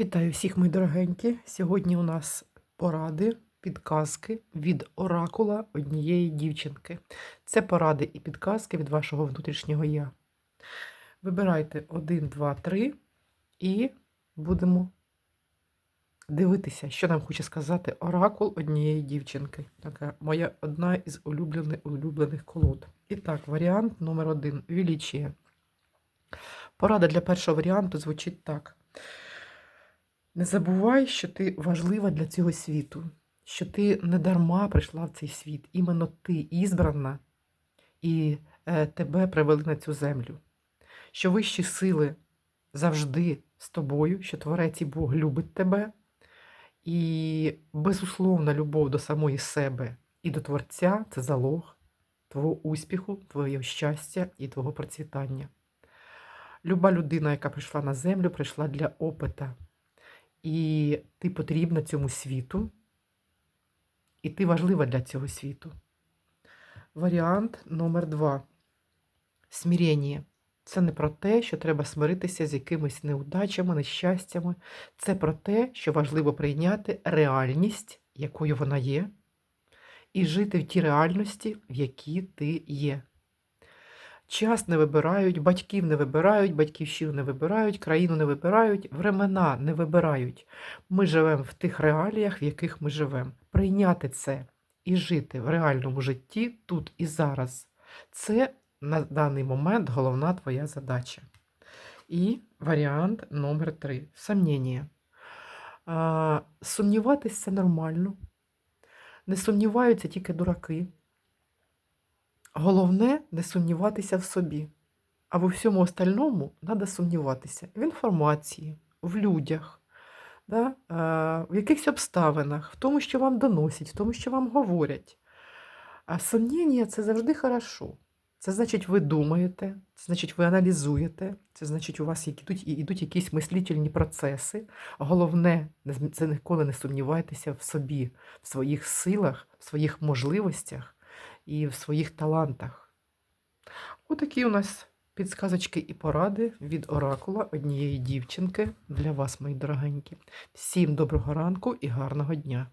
Вітаю всіх, мої дорогенькі. Сьогодні у нас поради, підказки від оракула однієї дівчинки. Це поради і підказки від вашого внутрішнього я. Вибирайте 1, 2, 3 і будемо дивитися, що нам хоче сказати оракул однієї дівчинки. Така моя одна із улюблених улюблених колод. І так, варіант номер один. Величіє. Порада для першого варіанту звучить так. Не забувай, що ти важлива для цього світу, що ти не дарма прийшла в цей світ. Іменно ти ізбрана і е, тебе привели на цю землю. Що вищі сили завжди з тобою, що Творець і Бог любить тебе, і безусловна любов до самої себе і до Творця це залог твого успіху, твого щастя і твого процвітання. Люба людина, яка прийшла на землю, прийшла для опита. І ти потрібна цьому світу, і ти важлива для цього світу. Варіант номер два. Смирення. Це не про те, що треба смиритися з якимись неудачами, нещастями. Це про те, що важливо прийняти реальність, якою вона є, і жити в тій реальності, в якій ти є. Час не вибирають, батьків не вибирають, батьківщину не вибирають, країну не вибирають, времена не вибирають. Ми живемо в тих реаліях, в яких ми живемо. Прийняти це і жити в реальному житті тут і зараз. Це на даний момент головна твоя задача. І варіант номер три. Сомнення. А, Сумніватись це нормально. Не сумніваються тільки дураки. Головне не сумніватися в собі, а в усьому остальному треба сумніватися в інформації, в людях, да? е, в якихось обставинах, в тому, що вам доносять, в тому, що вам говорять. А сумніння це завжди хорошо. Це значить, ви думаєте, це значить, ви аналізуєте, це значить, у вас йдуть, йдуть якісь мислительні процеси. Головне, це ніколи не сумнівайтеся в собі, в своїх силах, в своїх можливостях і в своїх талантах. Отакі у нас підсказочки і поради від оракула однієї дівчинки для вас, мої дорогенькі. Всім доброго ранку і гарного дня!